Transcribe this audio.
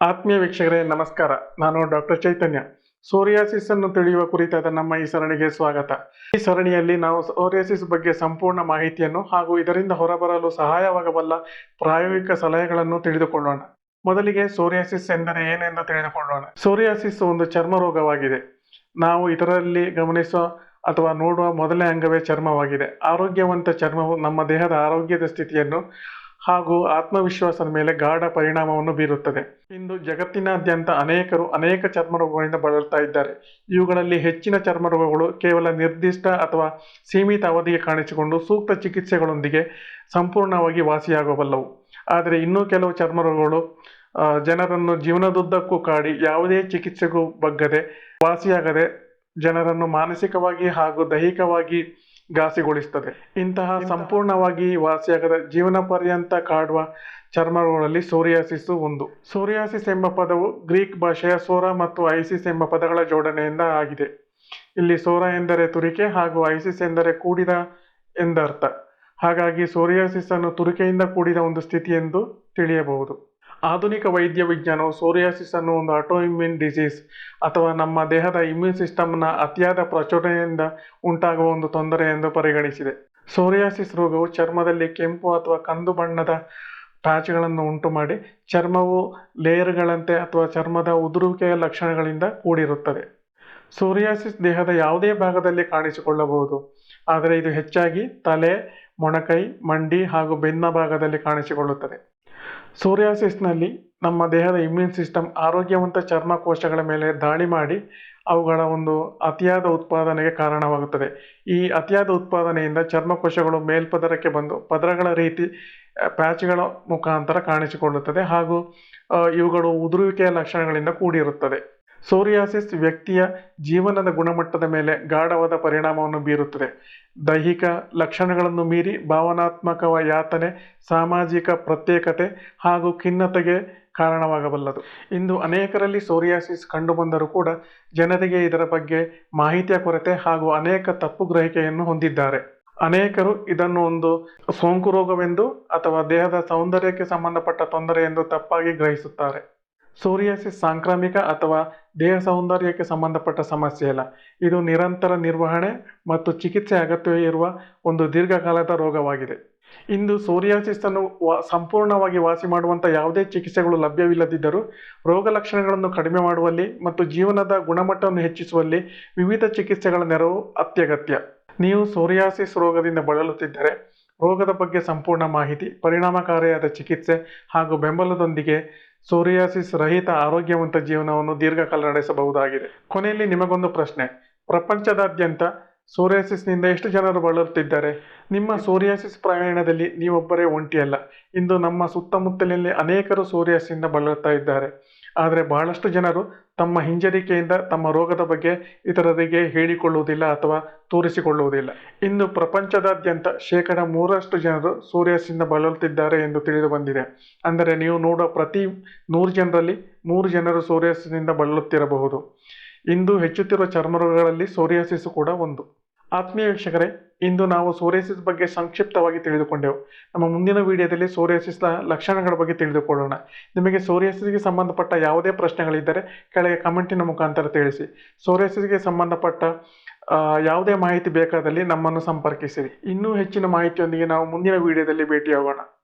ಆತ್ಮೀಯ ವೀಕ್ಷಕರೇ, ನಮಸ್ಕಾರ. ನಾನು ಡಾಕ್ಟರ್ ಚೈತನ್ಯ. ಸೋರಿಯಾಸಿಸ್ ಅನ್ನು ತಿಳಿಯುವ ಕುರಿತಾದ ನಮ್ಮ ಈ ಸರಣಿಗೆ ಸ್ವಾಗತ. ಈ ಸರಣಿಯಲ್ಲಿ ನಾವು ಸೋರಿಯಾಸಿಸ್ ಬಗ್ಗೆ ಸಂಪೂರ್ಣ ಮಾಹಿತಿಯನ್ನು ಹಾಗೂ ಇದರಿಂದ ಹೊರಬರಲು ಸಹಾಯವಾಗಬಲ್ಲ ಪ್ರಾಯೋಗಿಕ ಸಲಹೆಗಳನ್ನು ತಿಳಿದುಕೊಳ್ಳೋಣ. ಮೊದಲಿಗೆ ಸೋರಿಯಾಸಿಸ್ ಎಂದರೆ ಏನೆಂದು ತಿಳಿದುಕೊಳ್ಳೋಣ. ಸೋರಿಯಾಸಿಸ್ ಒಂದು ಚರ್ಮ ರೋಗವಾಗಿದೆ. ನಾವು ಇದರಲ್ಲಿ ಗಮನಿಸುವ ಅಥವಾ ನೋಡುವ ಮೊದಲನೇ ಅಂಗವೇ ಚರ್ಮವಾಗಿದೆ. ಆರೋಗ್ಯವಂತ ಚರ್ಮವು ನಮ್ಮ ದೇಹದ ಆರೋಗ್ಯದ ಸ್ಥಿತಿಯನ್ನು ಹಾಗೂ ಆತ್ಮವಿಶ್ವಾಸದ ಮೇಲೆ ಗಾಢ ಪರಿಣಾಮವನ್ನು ಬೀರುತ್ತದೆ. ಇಂದು ಜಗತ್ತಿನಾದ್ಯಂತ ಅನೇಕರು ಅನೇಕ ಚರ್ಮ ರೋಗಗಳಿಂದ ಬಳಲ್ತಾ ಇದ್ದಾರೆ. ಇವುಗಳಲ್ಲಿ ಹೆಚ್ಚಿನ ಚರ್ಮ ರೋಗಗಳು ಕೇವಲ ನಿರ್ದಿಷ್ಟ ಅಥವಾ ಸೀಮಿತ ಅವಧಿಗೆ ಕಾಣಿಸಿಕೊಂಡು ಸೂಕ್ತ ಚಿಕಿತ್ಸೆಗಳೊಂದಿಗೆ ಸಂಪೂರ್ಣವಾಗಿ ವಾಸಿಯಾಗಬಲ್ಲವು. ಆದರೆ ಇನ್ನೂ ಕೆಲವು ಚರ್ಮ ರೋಗಗಳು ಜನರನ್ನು ಜೀವನದುದ್ದಕ್ಕೂ ಕಾಡಿ ಯಾವುದೇ ಚಿಕಿತ್ಸೆಗೂ ಬಗ್ಗದೆ ವಾಸಿಯಾಗದೆ ಜನರನ್ನು ಮಾನಸಿಕವಾಗಿ ಹಾಗೂ ದೈಹಿಕವಾಗಿ ಘಾಸಿಗೊಳಿಸುತ್ತದೆ ಇಂತಹ ಸಂಪೂರ್ಣವಾಗಿ ವಾಸಿಯಾಗದ ಜೀವನ ಪರ್ಯಂತ ಕಾಡುವ ಚರ್ಮಗಳಲ್ಲಿ ಸೋರಿಯಾಸಿಸ್ಸು ಒಂದು. ಸೋರಿಯಾಸಿಸ್ ಎಂಬ ಪದವು ಗ್ರೀಕ್ ಭಾಷೆಯ ಸೋರಾ ಮತ್ತು ಐಸಿಸ್ ಎಂಬ ಪದಗಳ ಜೋಡಣೆಯಿಂದ ಆಗಿದೆ. ಇಲ್ಲಿ ಸೋರಾ ಎಂದರೆ ತುರಿಕೆ ಹಾಗೂ ಐಸಿಸ್ ಎಂದರೆ ಕೂಡಿದ ಎಂದರ್ಥ. ಹಾಗಾಗಿ ಸೋರಿಯಾಸಿಸ್ ಅನ್ನು ತುರಿಕೆಯಿಂದ ಕೂಡಿದ ಒಂದು ಸ್ಥಿತಿ ಎಂದು ತಿಳಿಯಬಹುದು. ಆಧುನಿಕ ವೈದ್ಯ ವಿಜ್ಞಾನವು ಸೋರಿಯಾಸಿಸ್ ಅನ್ನು ಒಂದು ಆಟೋಇಮ್ಯೂನ್ ಡಿಸೀಸ್ ಅಥವಾ ನಮ್ಮ ದೇಹದ ಇಮ್ಯೂನ್ ಸಿಸ್ಟಮ್ನ ಅತಿಯಾದ ಪ್ರಚೋದನೆಯಿಂದ ಉಂಟಾಗುವ ಒಂದು ತೊಂದರೆ ಎಂದು ಪರಿಗಣಿಸಿದೆ. ಸೋರಿಯಾಸಿಸ್ ರೋಗವು ಚರ್ಮದಲ್ಲಿ ಕೆಂಪು ಅಥವಾ ಕಂದು ಬಣ್ಣದ ಪ್ಯಾಚ್ಗಳನ್ನು ಉಂಟು ಮಾಡಿ ಚರ್ಮವು ಲೇಯರ್ಗಳಂತೆ ಅಥವಾ ಚರ್ಮದ ಉದುರುವಿಕೆಯ ಲಕ್ಷಣಗಳಿಂದ ಕೂಡಿರುತ್ತದೆ. ಸೋರಿಯಾಸಿಸ್ ದೇಹದ ಯಾವುದೇ ಭಾಗದಲ್ಲಿ ಕಾಣಿಸಿಕೊಳ್ಳಬಹುದು. ಆದರೆ ಇದು ಹೆಚ್ಚಾಗಿ ತಲೆ, ಮೊಣಕೈ, ಮಂಡಿ ಹಾಗೂ ಬೆನ್ನ ಭಾಗದಲ್ಲಿ ಕಾಣಿಸಿಕೊಳ್ಳುತ್ತದೆ. ಸೋರಿಯಾಸಿಸ್ನಲ್ಲಿ ನಮ್ಮ ದೇಹದ ಇಮ್ಯೂನ್ ಸಿಸ್ಟಮ್ ಆರೋಗ್ಯವಂತ ಚರ್ಮ ಕೋಶಗಳ ಮೇಲೆ ದಾಳಿ ಮಾಡಿ ಅವುಗಳ ಒಂದು ಅತಿಯಾದ ಉತ್ಪಾದನೆಗೆ ಕಾರಣವಾಗುತ್ತದೆ. ಈ ಅತಿಯಾದ ಉತ್ಪಾದನೆಯಿಂದ ಚರ್ಮಕೋಶಗಳು ಮೇಲ್ಪದರಕ್ಕೆ ಬಂದು ಪದರಗಳ ರೀತಿ ಪ್ಯಾಚ್ಗಳ ಮುಖಾಂತರ ಕಾಣಿಸಿಕೊಳ್ಳುತ್ತದೆ ಹಾಗೂ ಇವುಗಳು ಉದುರುವಿಕೆಯ ಲಕ್ಷಣಗಳಿಂದ ಕೂಡಿರುತ್ತದೆ. ಸೋರಿಯಾಸಿಸ್ ವ್ಯಕ್ತಿಯ ಜೀವನದ ಗುಣಮಟ್ಟದ ಮೇಲೆ ಗಾಢವಾದ ಪರಿಣಾಮವನ್ನು ಬೀರುತ್ತದೆ. ದೈಹಿಕ ಲಕ್ಷಣಗಳನ್ನು ಮೀರಿ ಭಾವನಾತ್ಮಕ ಯಾತನೆ, ಸಾಮಾಜಿಕ ಪ್ರತ್ಯೇಕತೆ ಹಾಗೂ ಖಿನ್ನತೆಗೆ ಕಾರಣವಾಗಬಲ್ಲದು. ಇಂದು ಅನೇಕರಲ್ಲಿ ಸೋರಿಯಾಸಿಸ್ ಕಂಡುಬಂದರೂ ಕೂಡ ಜನರಿಗೆ ಇದರ ಬಗ್ಗೆ ಮಾಹಿತಿಯ ಕೊರತೆ ಹಾಗೂ ಅನೇಕ ತಪ್ಪು ಗ್ರಹಿಕೆಯನ್ನು ಹೊಂದಿದ್ದಾರೆ. ಅನೇಕರು ಇದನ್ನು ಒಂದು ಸೋಂಕು ರೋಗವೆಂದು ಅಥವಾ ದೇಹದ ಸೌಂದರ್ಯಕ್ಕೆ ಸಂಬಂಧಪಟ್ಟ ತೊಂದರೆ ಎಂದು ತಪ್ಪಾಗಿ ಗ್ರಹಿಸುತ್ತಾರೆ. ಸೋರಿಯಾಸಿಸ್ ಸಾಂಕ್ರಾಮಿಕ ಅಥವಾ ದೇಹ ಸೌಂದರ್ಯಕ್ಕೆ ಸಂಬಂಧಪಟ್ಟ ಸಮಸ್ಯೆ ಅಲ್ಲ ಇದು ನಿರಂತರ ನಿರ್ವಹಣೆ ಮತ್ತು ಚಿಕಿತ್ಸೆ ಅಗತ್ಯ ಇರುವ ಒಂದು ದೀರ್ಘಕಾಲದ ರೋಗವಾಗಿದೆ. ಇಂದು ಸೋರಿಯಾಸಿಸ್ ಅನ್ನು ವಾ- ಸಂಪೂರ್ಣವಾಗಿ ವಾಸಿ ಮಾಡುವಂಥ ಯಾವುದೇ ಚಿಕಿತ್ಸೆಗಳು ಲಭ್ಯವಿಲ್ಲದಿದ್ದರೂ ರೋಗ ಲಕ್ಷಣಗಳನ್ನು ಕಡಿಮೆ ಮಾಡುವಲ್ಲಿ ಮತ್ತು ಜೀವನದ ಗುಣಮಟ್ಟವನ್ನು ಹೆಚ್ಚಿಸುವಲ್ಲಿ ವಿವಿಧ ಚಿಕಿತ್ಸೆಗಳ ನೆರವು ಅತ್ಯಗತ್ಯ. ನೀವು ಸೋರಿಯಾಸಿಸ್ ರೋಗದಿಂದ ಬಳಲುತ್ತಿದ್ದರೆ ರೋಗದ ಬಗ್ಗೆ ಸಂಪೂರ್ಣ ಮಾಹಿತಿ, ಪರಿಣಾಮಕಾರಿಯಾದ ಚಿಕಿತ್ಸೆ ಹಾಗೂ ಬೆಂಬಲದೊಂದಿಗೆ ಸೋರಿಯಾಸಿಸ್ ರಹಿತ ಆರೋಗ್ಯವಂತ ಜೀವನವನ್ನು ದೀರ್ಘಕಾಲ ನಡೆಸಬಹುದಾಗಿದೆ. ಕೊನೆಯಲ್ಲಿ ನಿಮಗೊಂದು ಪ್ರಶ್ನೆ. ಪ್ರಪಂಚದಾದ್ಯಂತ ಸೋರಿಯಾಸಿಸ್ನಿಂದ ಎಷ್ಟು ಜನರು ಬಳಲುತ್ತಿದ್ದಾರೆ? ನಿಮ್ಮ ಸೋರಿಯಾಸಿಸ್ ಪ್ರಯಾಣದಲ್ಲಿ ನೀವೊಬ್ಬರೇ ಒಂಟಿಯಲ್ಲ. ಇಂದು ನಮ್ಮ ಸುತ್ತಮುತ್ತಲಿನಲ್ಲಿ ಅನೇಕರು ಸೋರಿಯಾಸಿಂದ ಬಳಲುತ್ತಾ ಇದ್ದಾರೆ. ಆದರೆ ಬಹಳಷ್ಟು ಜನರು ತಮ್ಮ ಹಿಂಜರಿಕೆಯಿಂದ ತಮ್ಮ ರೋಗದ ಬಗ್ಗೆ ಇತರರಿಗೆ ಹೇಳಿಕೊಳ್ಳುವುದಿಲ್ಲ ಅಥವಾ ತೋರಿಸಿಕೊಳ್ಳುವುದಿಲ್ಲ. ಇಂದು ಪ್ರಪಂಚದಾದ್ಯಂತ ಶೇಕಡ ಮೂರಷ್ಟು ಜನರು ಸೂರ್ಯಾಸಿಂದ ಬಳಲುತ್ತಿದ್ದಾರೆ ಎಂದು ತಿಳಿದು ಬಂದಿದೆ. ಅಂದರೆ ನೀವು ನೋಡೋ ಪ್ರತಿ ನೂರು ಜನರಲ್ಲಿ ಮೂರು ಜನರು ಸೂರ್ಯಾಸಿನಿಂದ ಬಳಲುತ್ತಿರಬಹುದು. ಇಂದು ಹೆಚ್ಚುತ್ತಿರುವ ಚರ್ಮರೋಗಗಳಲ್ಲಿ ಸೋರಿಯಾಸಿಸ್ ಕೂಡ ಒಂದು. ಆತ್ಮೀಯ ವೀಕ್ಷಕರೇ ಇಂದು ನಾವು ಸೋರಿಯಾಸಿಸ್ ಬಗ್ಗೆ ಸಂಕ್ಷಿಪ್ತವಾಗಿ ತಿಳಿದುಕೊಂಡೆವು. ನಮ್ಮ ಮುಂದಿನ ವಿಡಿಯೋದಲ್ಲಿ ಸೋರಿಯಾಸಿಸ್ನ ಲಕ್ಷಣಗಳ ಬಗ್ಗೆ ತಿಳಿದುಕೊಳ್ಳೋಣ. ನಿಮಗೆ ಸೋರಿಯಾಸಿಸ್ಗೆ ಸಂಬಂಧಪಟ್ಟ ಯಾವುದೇ ಪ್ರಶ್ನೆಗಳಿದ್ದರೆ ಕೆಳಗೆ ಕಮೆಂಟಿನ ಮುಖಾಂತರ ತಿಳಿಸಿ. ಸೋರಿಯಾಸಿಸ್ಗೆ ಸಂಬಂಧಪಟ್ಟ ಯಾವುದೇ ಮಾಹಿತಿ ಬೇಕಾದಲ್ಲಿ ನಮ್ಮನ್ನು ಸಂಪರ್ಕಿಸಿರಿ. ಇನ್ನೂ ಹೆಚ್ಚಿನ ಮಾಹಿತಿಯೊಂದಿಗೆ ನಾವು ಮುಂದಿನ ವಿಡಿಯೋದಲ್ಲಿ ಭೇಟಿಯಾಗೋಣ.